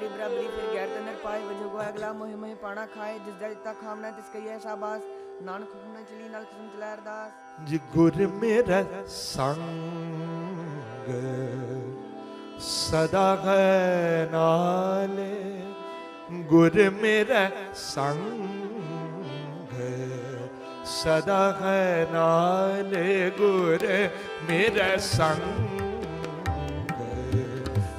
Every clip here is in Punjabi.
ਤਕੜੀ ਬਰਾਬਰੀ ਫਿਰ ਗੈਰ ਤੰਦਰ ਪਾਏ ਵਜੋ ਗੋ ਅਗਲਾ ਮੁਹਿਮ ਹੈ ਪਾਣਾ ਖਾਏ, ਜਿਸ ਦਾ ਦਿੱਤਾ ਖਾਮਨਾ ਤਿਸ ਕਈਐ ਸ਼ਾਬਾਸ਼। ਨਾਨਕ ਹੁਕਮਨਾ ਚਲੀ, ਨਾਲ ਕਿਸਮ ਚਲਾ ਅਰਦਾਸ। ਜੀ ਗੁਰ ਮੇਰਾ ਸੰਗ ਸਦਾ ਹੈ ਨਾਲੇ, ਗੁਰ ਮੇਰਾ ਸੰਗ ਸਦਾ ਹੈ ਨਾਲੇ, ਗੁਰ ਮੇਰਾ ਸੰਗ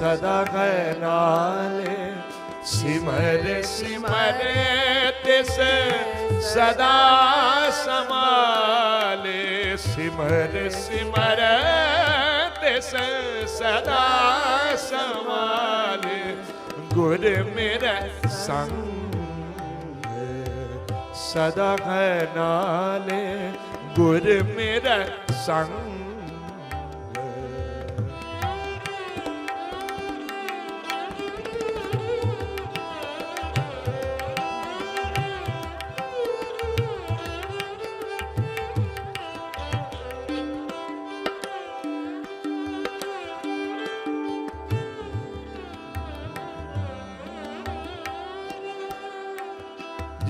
ਸਦਾ ਹੈ ਸਿਮਰ ਸਿਮਰ ਤਿਸ ਸਦਾ ਸਮਾਲੇ ਸਿਮਰ ਸਿਮਰ ਤਿਸ ਸਦਾ ਸਮਾਲੇ ਗੁਰ ਮੇਰਾ ਸੰਗ। ਸਦਾ ਹੈ ਗੁਰ ਮੇਰਾ ਸੰਗ।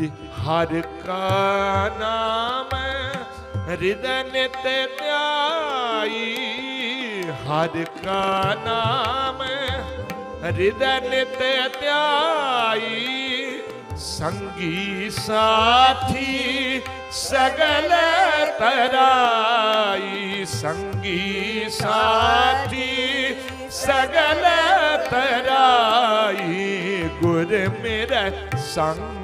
ਜੀ ਹਰ ਕਾ ਨਾਮ ਹਿਰਦੈ ਨਿਤ ਧਿਆਈ ਹਰ ਕਾ ਨਾਮ ਹਿਰਦੈ ਨਿਤ ਧਿਆਈ ਸੰਗੀ ਸਾਥੀ ਸਗਲ ਤਰਾਈ ਸੰਗੀ ਸਾਥੀ ਸਗਲ ਤਰਾਈ ਗੁਰ ਮੇਰਾ ਸੰਗ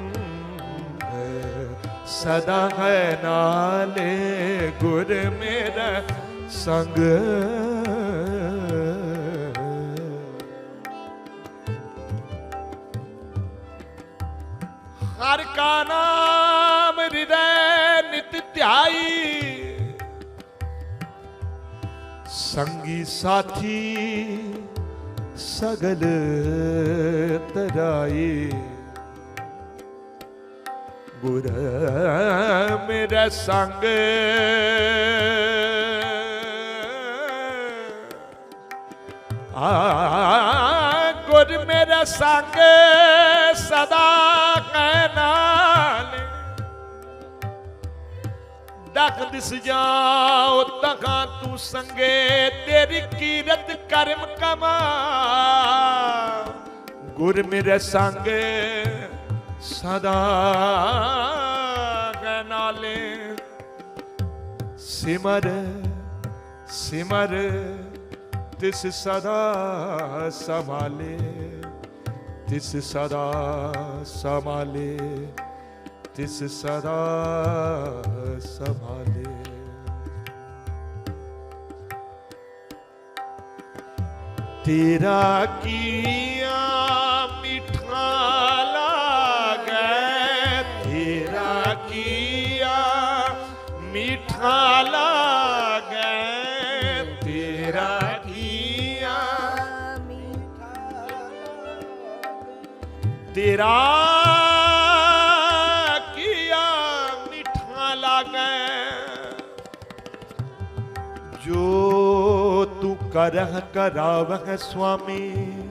ਸਦਾ ਹੈ ਨਾਲੇ ਗੁਰ ਮੇਰਾ ਸੰਗ। ਹਰ ਕਾ ਨਾਮ ਹਿਰਦੈ ਨਿਤ ਧਿਆਈ। ਸੰਗੀ ਸਾਥੀ ਸਗਲ ਤਰਾਈ। ਗੁਰ ਮੇਰਾ ਸੰਗ। ਆ ਗੁਰ ਮੇਰਾ ਸੰਗ ਸਦਾ ਕੈ ਨਾਲ ਦਖ ਦਿਸ ਜਾਓ ਤਖਾਂ ਤੂੰ ਸੰਗੇ, ਤੇਰੀ ਕੀਰਤ ਕਰਮ ਕਮਾ। ਗੁਰ ਮੇਰੇ ਸੰਗ ਸਦਾ ਕੈ ਸਿਮਰ ਸਿਮਰ, ਤਿਸ ਸਦਾ ਸੰਭਾਲੇ। ਤਿਸ ਸਦਾ ਸੰਭਾਲੇ। ਤਿਸ ਸਦਾ ਸੰਭਾਲੇ। ਤੇਰਾ ਕੀਆ ਕੀਆ ਮਿਠਾ ਲਾਗੈ ਤੇਰਾ ਕੀਆ। ਤੇਰਾ ਕੀਆ ਮਿਠਾ ਜੋ ਤੂੰ ਕਰਹ ਕਰਾਵਹ ਸੁਆਮੀ।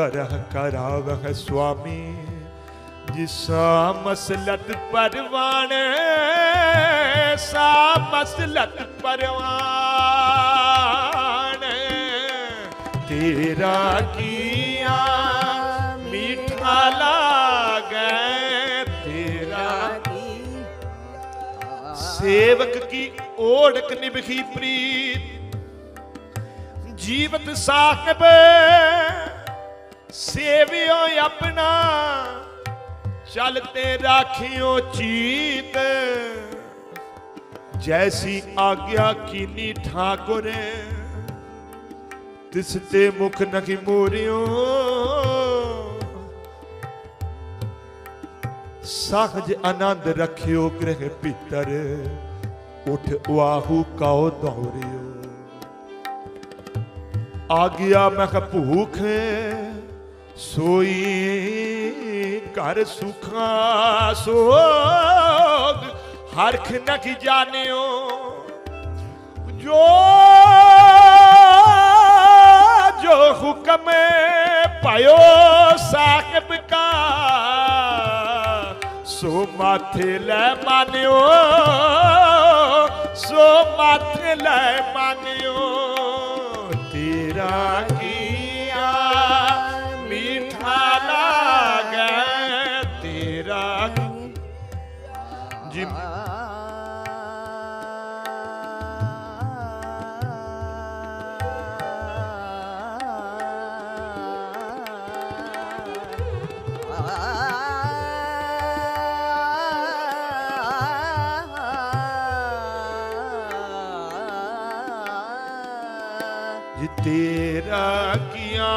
ਤੂੰ ਕਰਹ ਕਰਾਵਹ ਸੁਆਮੀ ਜਿਸਾ ਮਸਲਤ ਪਰਵਾਨ ਸਾ ਮਸਲਤ ਪਰਵਾਨ ਤੇਰਾ ਕੀਆ ਮਿਠਾ ਲਾਗੈ ਤੇਰਾ ਸੇਵਕ ਕੀ ਓੜਕ ਨਿਭਖੀ ਪ੍ਰੀਤ ਜੀਵਤ ਸਾਹਿਬ ਸੇਵਿਓ ਆਪਣਾ ਚਲਤੇ ਰਾਖਿਓ ਚੀਤ। ਜੈਸੀ ਆਗਿਆ ਕੀਨੀ ਠਾਕੁਰ, ਤਿਸ ਤੇ ਮੁਖ ਨਖੀ ਮੋਰਿਓ। ਸਹਜ ਆਨੰਦ ਰਖਿਓ ਗ੍ਰਹਿ ਪਿੱਤਰ ਉਠ ਵਾਹੂ ਕਾਉ ਦੌਰਿਓ। ਆਗਿਆ ਗਿਆ ਮੈਂ ਕਿਹਾ ਭੂਖ ਸੋਈ ਘਰ ਸੁਖਾ ਸੋਗ ਹਰਖ ਨ ਜਾਣਿਓ। ਜੋ ਜੋ ਹੁਕਮ ਪਾਇਓ ਸਾਹਿਬ ਕਾ, ਸੋ ਮਾਥੇ ਲੈ ਮਾਨਿਓ, ਸੋ ਮਾਥੇ ਲੈ ਮਾਨਿਓ। ਤੇਰਾ ਤੇਰਾ ਕੀਆ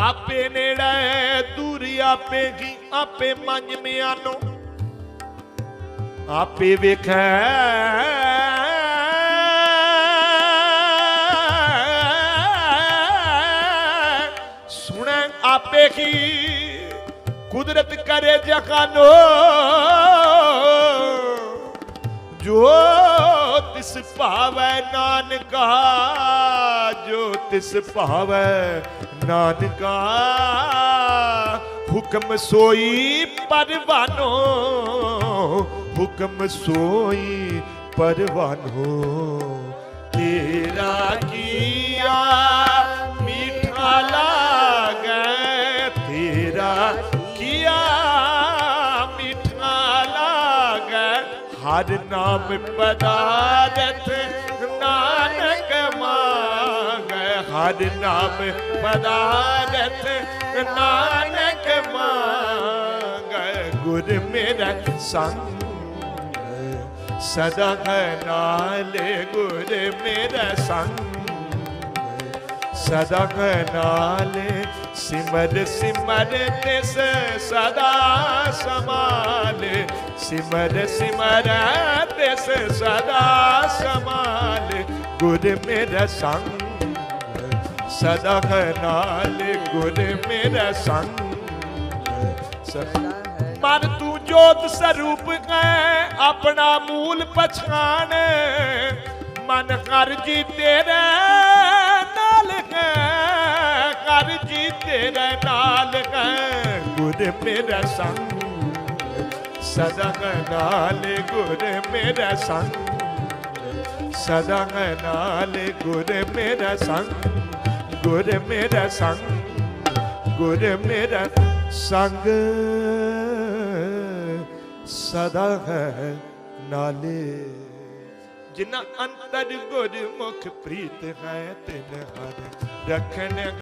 ਆਪੇ ਨੇੜੇ ਦੂਰੀ ਆਪੇ ਕੀ ਆਪੇ ਮੰਝ ਮਿਆਨੋ। ਆਪੇ ਵੇਖੈ। ਸੁਣੈ ਆਪੇ ਕੀ ਕੁਦਰਤ ਕਰੇ ਜਖਾਨੋ ਜੋ ਤਿਸ ਭਾਵੈ ਨਾਨਕਾ ਜੋ ਤਿਸ ਭਾਵੈ ਨਾਨਕਾ। ਹੁਕਮ ਸੋਈ ਪਰਵਾਨੋ, ਹੁਕਮ ਸੋਈ ਪਰਵਾਨੋ। ਤੇਰਾ ਕੀਆ ਹਰ ਨਾਮ ਪਦਾਰਥ ਨਾਨਕ ਮਾਗੈ ਹਰ ਨਾਮ ਪਦਾਰਥ ਨਾਨਕ ਮਾਗੈ ਗੁਰ ਮੇਰਾ ਸੰਗ ਸਦਾ ਹੈ ਨਾਲੇ ਗੁਰ ਮੇਰਾ ਸੰਗ ਸਦਕ ਨਾਲ ਸਿਮਰ ਸਿਮਰ ਤਿਸ ਸਦਾ ਸਮਾਲੇ। ਸਿਮਰ ਸਿਮਰ ਤਿਸ ਸਦਾ ਸਮਾਲੇ। ਗੁਰ ਮੇਰਾ ਸੰਗ ਸਦਾ ਹੈ ਗੁਰ ਮੇਰਾ ਸੰਗ ਸਦਾ ਮਨ ਤੂੰ ਜੋਤ ਸਰੂਪ ਹੈ, ਆਪਣਾ ਮੂਲ ਪਛਾਣ। ਮਨ ਕਰ ਜੀ ਤੇਰੇ ਜੀ ਨਾਲ ਹੈ, ਗੁਰ ਮੇਰਾ ਸੰਗ। ਸਦਾ ਨਾਲ ਗੁਰ ਮੇਰਾ ਸੰਗ। ਸਦਾ ਨਾਲ ਗੁਰ ਮੇਰਾ ਸੰਗ। ਗੁਰ ਮੇਰਾ ਸੰਗ, ਗੁਰ ਮੇਰਾ ਸੰਗ। ਸਦਾ ਹੈ ਨਾਲੇ। ਜਿਨ੍ਹਾਂ ਅੰਤਰ ਗੁਰ ਮੁਖ ਪ੍ਰੀਤ ਹੈ, ਤਿਨ ਹਰ ਰਖਣ